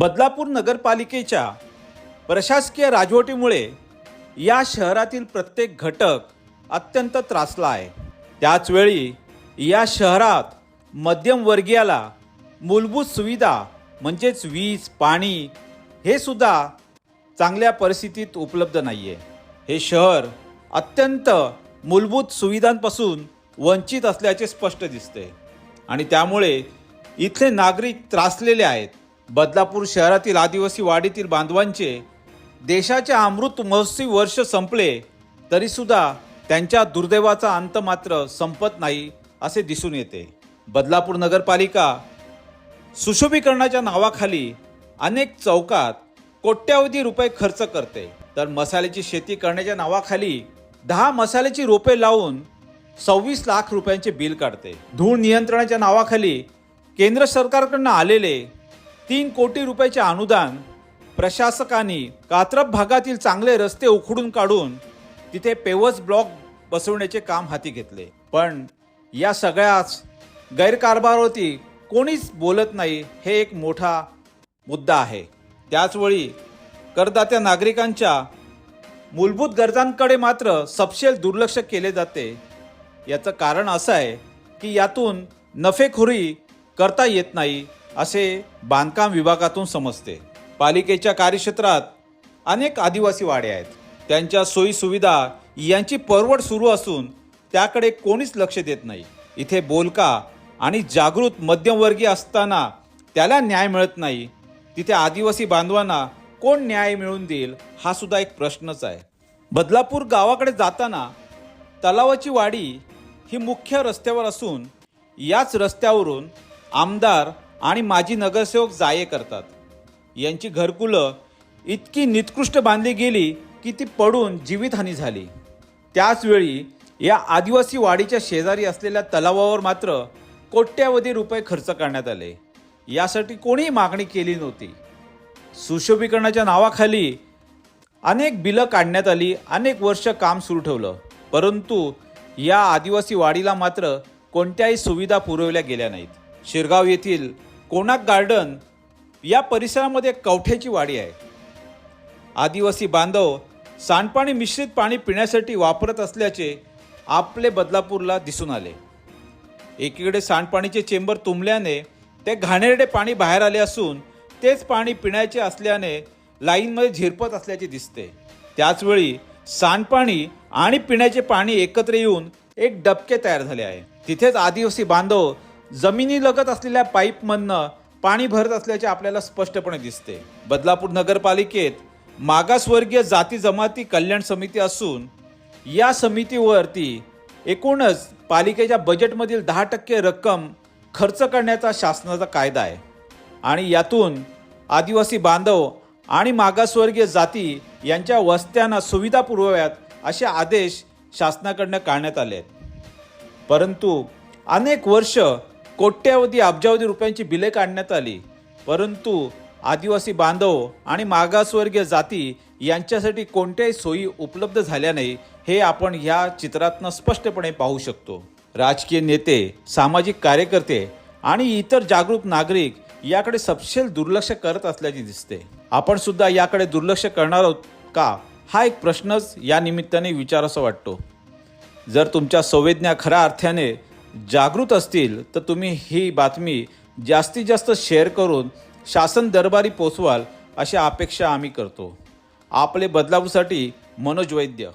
बदलापूर नगरपालिकेच्या प्रशासकीय राजवटीमुळे या शहरातील प्रत्येक घटक अत्यंत त्रासला आहे. त्याचवेळी या शहरात मध्यमवर्गीयाला मूलभूत सुविधा म्हणजेच वीज पाणी हे सुद्धा चांगल्या परिस्थितीत उपलब्ध नाही आहे हे शहर अत्यंत मूलभूत सुविधांपासून वंचित असल्याचे स्पष्ट दिसते. आणि त्यामुळे इथले नागरिक त्रासलेले आहेत. बदलापूर शहरातील आदिवासी वाडीतील बांधवांचे देशाचे अमृत महोत्सवी वर्ष संपले तरीसुद्धा त्यांच्या दुर्दैवाचा अंत मात्र संपत नाही असे दिसून येते. बदलापूर नगरपालिका सुशोभीकरणाच्या नावाखाली अनेक चौकात कोट्यावधी रुपये खर्च करते. तर मसाल्याची शेती करण्याच्या नावाखाली दहा मसाल्याची रोपे लावून सव्वीस लाख रुपयांचे बिल काढते. धूळ नियंत्रणाच्या नावाखाली केंद्र सरकारकडनं आलेले तीन कोटी रुपयाचे अनुदान प्रशासकांनी कात्रप भागातील चांगले रस्ते उखडून काढून तिथे पेवस ब्लॉक बसवण्याचे काम हाती घेतले. पण या सगळ्याच गैरकारभारावरती कोणीच बोलत नाही हे एक मोठा मुद्दा आहे. त्याचवेळी करदात्या नागरिकांच्या मूलभूत गरजांकडे मात्र सपशेल दुर्लक्ष केले जाते. याचं कारण असं आहे की यातून नफेखोरी करता येत नाही. असे बांधकाम विभागातून समजते. पालिकेच्या कार्यक्षेत्रात अनेक आदिवासी वाडे आहेत. त्यांच्या सोयी सुविधा यांची परवड सुरू असून त्याकडे कोणीच लक्ष देत नाही. इथे बोलका आणि जागृत मध्यमवर्गीय असताना त्याला न्याय मिळत नाही. तिथे आदिवासी बांधवांना कोण न्याय मिळवून देईल हा सुद्धा एक प्रश्नच आहे. बदलापूर गावाकडे जाताना तलावाची वाडी ही मुख्य रस्त्यावर असून याच रस्त्यावरून आमदार आणि माजी नगरसेवक जाये करतात. यांची घरकुलं इतकी निकृष्ट बांधली गेली की ती पडून जीवितहानी झाली. त्याचवेळी या आदिवासी वाडीच्या शेजारी असलेल्या तलावावर मात्र कोट्यावधी रुपये खर्च करण्यात आले. यासाठी कोणीही मागणी केली नव्हती. सुशोभीकरणाच्या नावाखाली अनेक बिलं काढण्यात आली अनेक वर्ष काम सुरू ठेवलं. परंतु या आदिवासी वाडीला मात्र कोणत्याही सुविधा पुरवल्या गेल्या नाहीत. शिरगाव येथील कोणाक गार्डन या परिसरामध्ये कवठ्याची वाडी आहे. आदिवासी बांधव सांडपाणी मिश्रित पाणी पिण्यासाठी वापरत असल्याचे आपले बदलापूरला दिसून आले. एकीकडे सांडपाणीचे चेंबर तुंबल्याने ते घाणेरडे पाणी बाहेर आले असून तेच पाणी पिण्याचे असल्याने लाईनमध्ये झिरपत असल्याचे दिसते. त्याचवेळी सांडपाणी आणि पिण्याचे पाणी एकत्र येऊन एक डबके तयार झाले आहे. तिथेच आदिवासी बांधव जमिनीलगत असलेल्या पाईपमधनं पाणी भरत असल्याचे आपल्याला स्पष्टपणे दिसते. बदलापूर नगरपालिकेत मागासवर्गीय जाती जमाती कल्याण समिती असून या समितीवरती एकूणच पालिकेच्या बजेटमधील दहा टक्के रक्कम खर्च करण्याचा शासनाचा कायदा आहे. आणि यातून आदिवासी बांधव आणि मागासवर्गीय जाती यांच्या वस्त्यांना सुविधा पुरवाव्यात असे आदेश शासनाकडनं काढण्यात आले आहेत. परंतु अनेक वर्ष कोट्यावधी अब्जावधी रुपयांची बिले काढण्यात आली. परंतु आदिवासी बांधव आणि मागासवर्गीय जाती यांच्यासाठी कोणत्याही सोयी उपलब्ध झाल्या नाही हे आपण ह्या चित्रातनं स्पष्टपणे पाहू शकतो. राजकीय नेते सामाजिक कार्यकर्ते आणि इतर जागरूक नागरिक याकडे सपशेल दुर्लक्ष करत असल्याचे दिसते. आपण सुद्धा याकडे दुर्लक्ष करणार आहोत का हा एक प्रश्नच या निमित्ताने विचारासा वाटतो. जर तुमच्या संवेदना खऱ्या अर्थाने जागृत असतील तर तुम्ही ही बातमी जास्तीत जास्त शेअर करून शासन दरबारी पोचवाल अशी अपेक्षा आम्ही करतो. आपले बदलावसाठी मनोज वैद्य.